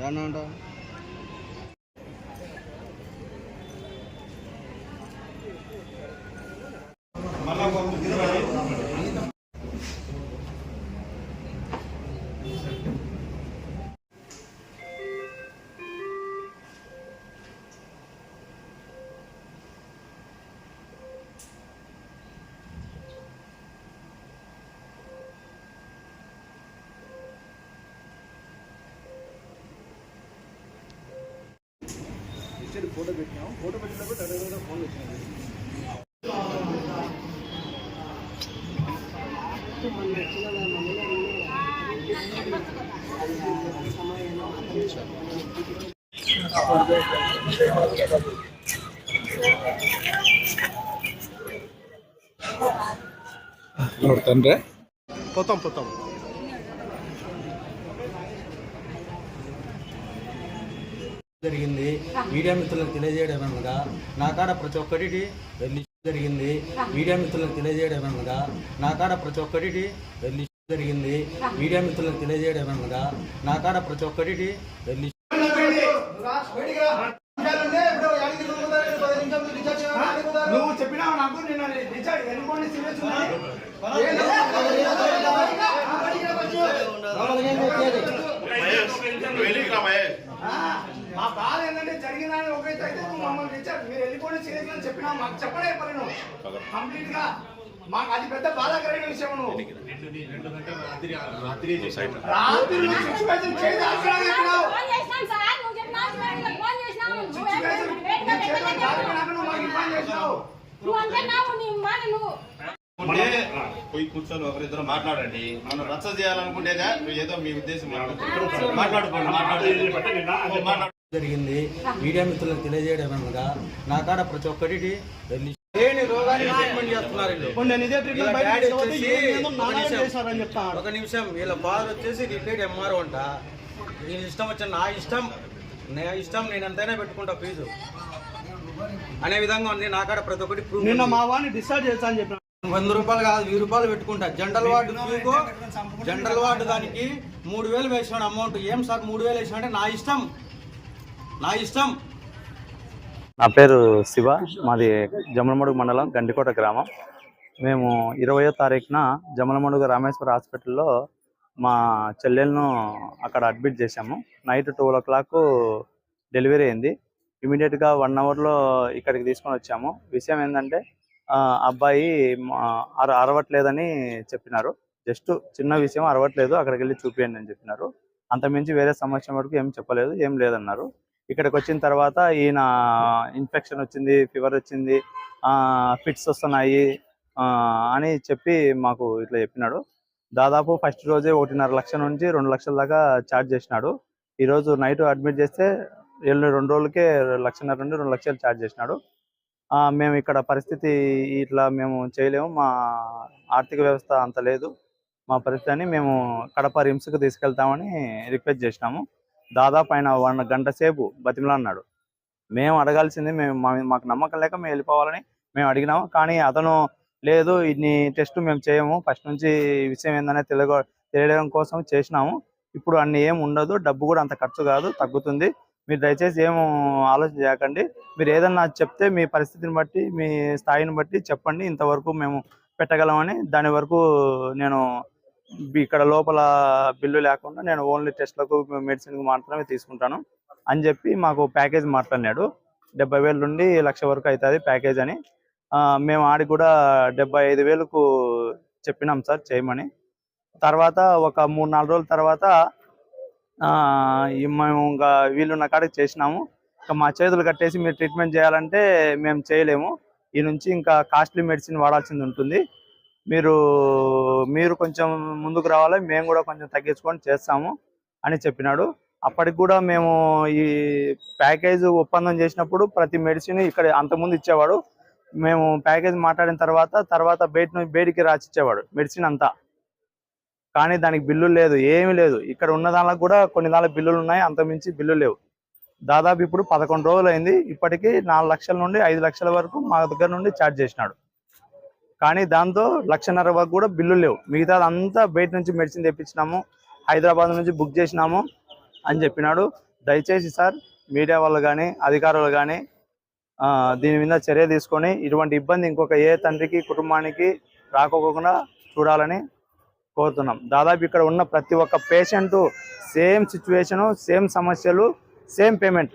ఏమన్నా అంట ఫోటో పెట్టినాం ఫోటో పెట్టినప్పుడు అడగగా ఫోన్ వచ్చింది ನೋಡ್ತಾನ್ರೆ పోతాం పోతాం జరిగింది. మీడియా మిత్రులకు తెలియజేయడం అనగా నా కాడ ప్రతి ఒక్కటి వెళ్ళి జరిగింది. మీడియా మిత్రులకు తెలియజేయడం అనగా నా కాడ ప్రతి ఒక్కటి వెళ్ళి జరిగింది. మీడియా మిత్రులకు తెలియజేయడం అనగా నా కాడ ప్రతి ఒక్కటి వెళ్ళి నువ్వు చెప్పినావు నాకు నేను రీఛార్జ్ ఎన్నుకోండి సీరియస్ మా బాధ ఏంటంటే జరిగిందని ఒకైతే అయితే నువ్వు మమ్మల్ని మీరు సీరియస్ అని చెప్పినావు మాకు చెప్పడే పని నువ్వు. కంప్లీట్గా మాకు అది పెద్ద బాధాకరమైన విషయం నువ్వు. రాత్రి సిచ్యువేషన్ చేసి చెప్పినావు పోయి కూర్చొని ఒకరిద్దరు మాట్లాడండి. మనం రచ్చ చేయాలనుకుంటేగా ఏదో మీ ఉద్దేశం మాట్లాడుకోండి మాట్లాడుకోండి. మాట్లాడు మాట్లాడు. జరిగింది. మీడియా మిత్రులకు తెలియజేయడం అనగా నా కాడ ప్రతి ఒక్కటి లేని ట్రీట్మెంట్ చేస్తున్నారు ఒక నిమిషం. చెప్తాను ఒక నిమిషం వీళ్ళ ఫాదర్ వచ్చేసి రిటైర్డ్ ఎంఆర్ఓ అంట. నేను ఇష్టం వచ్చిన నా ఇష్టం నా ఇష్టం నేను ఎంతైనా పెట్టుకుంటా ఫీజు. అనే విధంగా ఉంది నా కాడ ప్రతి ఒక్కటి ప్రూఫ్ నిన్న. మా వాడిని డిశ్చార్జ్ చేస్తా అని చెప్పిన వంద రూపాయలు కాదు వెయ్యి రూపాయలు పెట్టుకుంటా. జనరల్ వార్డు ఫీకో జనరల్ వార్డు దానికి మూడు వేలు వేసాడు అమౌంట్. ఏం సార్ మూడు వేలు వేసాడు అంటే నా ఇష్టం? నా ఇష్టం. నా పేరు శివ మాది జమలమడుగు మండలం గండికోట గ్రామం. మేము ఇరవయో తారీఖున జమలమడుగు రామేశ్వర హాస్పిటల్లో మా చెల్లెలను అక్కడ అడ్మిట్ చేశాము. Night twelve o'clock delivery అయింది. ఇమీడియట్గా వన్ అవర్లో ఇక్కడికి తీసుకొని వచ్చాము. విషయం ఏంటంటే అబ్బాయి అర అరవట్లేదని చెప్పినారు. జస్ట్ చిన్న విషయం అరవట్లేదు. అక్కడికి వెళ్ళి చూపియండి అని చెప్పినారు. అంతమించి వేరే సమస్య వరకు ఏం చెప్పలేదు ఏం లేదన్నారు. ఇక్కడికి వచ్చిన తర్వాత ఈయన ఇన్ఫెక్షన్ వచ్చింది ఫీవర్ వచ్చింది ఫిట్స్ వస్తున్నాయి అని చెప్పి మాకు ఇట్లా చెప్పినాడు. దాదాపు ఫస్ట్ రోజే ఒకటిన్నర లక్ష నుంచి రెండు లక్షల దాకా ఛార్జ్ చేసినాడు. ఈరోజు నైట్ అడ్మిట్ చేస్తే ఎల్లు రెండు రోజులకే లక్షన్నర నుండి రెండు లక్షలు ఛార్జ్ చేసినాడు. ఆ, మేము ఇక్కడ పరిస్థితి ఇట్లా మేము చేయలేము. మా ఆర్థిక వ్యవస్థ అంత లేదు. మా పరిస్థితి అని మేము కడప రిమ్స్కి తీసుకెళ్తామని రిక్వెస్ట్ చేసినాము. దాదాపు ఆయన వన్ గంట సేపు బతిమలా అన్నాడు. మేము అడగాల్సింది మేము మా- మాకు నమ్మకం లేక మేము వెళ్ళిపోవాలని మేము అడిగినాము. కానీ అతను లేదు ఇన్ని టెస్ట్ మేము చేయము. ఫస్ట్ నుంచి విషయం ఏందనే తెలియ తెలియడం కోసం చేసినాము. ఇప్పుడు అన్ని ఏం ఉండదు డబ్బు కూడా అంత ఖర్చు కాదు తగ్గుతుంది. మీరు దయచేసి ఏం ఆలోచన చేయకండి. మీరు ఏదన్నా చెప్తే మీ పరిస్థితిని బట్టి మీ స్థాయిని బట్టి చెప్పండి. ఇంతవరకు మేము పెట్టగలమని దాని వరకు నేను ఇక్కడ లోపల బిల్లు లేకుండా నేను ఓన్లీ టెస్ట్లకు మెడిసిన్కి మాత్రమే తీసుకుంటాను అని చెప్పి మాకు ప్యాకేజ్ మాట్లాడినాడు డెబ్బై వేల నుండి లక్ష వరకు అవుతుంది ప్యాకేజ్ అని. మేము ఆడికి కూడా డెబ్బై ఐదు వేలకు చెప్పినాం సార్ చేయమని. తర్వాత ఒక మూడు నాలుగు రోజుల తర్వాత ఆ, ఈ మేము ఇంకా వీళ్ళున్న కాడికి చేసినాము. ఇంకా మా చేతులు కట్టేసి మీరు ట్రీట్మెంట్ చేయాలంటే మేము చేయలేము. ఈ నుంచి ఇంకా కాస్ట్లీ మెడిసిన్ వాడాల్సింది ఉంటుంది. మీరు మీరు కొంచెం ముందుకు రావాలి మేము కూడా కొంచెం తగ్గించుకొని చేస్తాము అని చెప్పినాడు. అప్పటికి కూడా మేము ఈ ప్యాకేజ్ ఒప్పందం చేసినప్పుడు ప్రతి మెడిసిన్ ఇక్కడ అంతకుముందు ఇచ్చేవాడు. మేము ప్యాకేజ్ మాట్లాడిన తర్వాత తర్వాత బయట నుంచి బయటికి రాసిచ్చేవాడు మెడిసిన్ అంతా. కానీ దానికి బిల్లు లేదు ఏమీ లేదు. ఇక్కడ ఉన్న దానికి కూడా కొన్ని దానికి బిల్లులు ఉన్నాయి అంతమించి బిల్లు లేవు. దాదాపు ఇప్పుడు పదకొండు రోజులు అయింది ఇప్పటికీ నాలుగు లక్షల నుండి ఐదు లక్షల వరకు మా దగ్గర నుండి ఛార్జ్ చేసినాడు. కానీ దాంతో లక్షన్నర వరకు కూడా బిల్లులు లేవు. మిగతా అంతా బయట నుంచి మెడిసిన్ తెప్పించినాము హైదరాబాద్ నుంచి బుక్ చేసినాము అని చెప్పినాడు. దయచేసి సార్ మీడియా వాళ్ళు కానీ అధికారులు కానీ దీని మీద చర్య తీసుకొని ఇటువంటి ఇబ్బంది ఇంకొక ఏ తండ్రికి కుటుంబానికి రాకోకుండా చూడాలని కోరుతున్నాం. దాదాపు ఇక్కడ ఉన్న ప్రతి ఒక్క పేషెంట్ సేమ్ సిచ్యువేషను సేమ్ సమస్యలు సేమ్ పేమెంట్.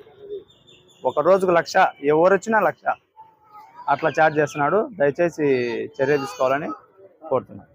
ఒక రోజుకు లక్ష ఎవరు వచ్చినా లక్ష. అట్లా ఛార్జ్ చేస్తున్నాడు. దయచేసి చర్య తీసుకోవాలని కోరుతున్నాను.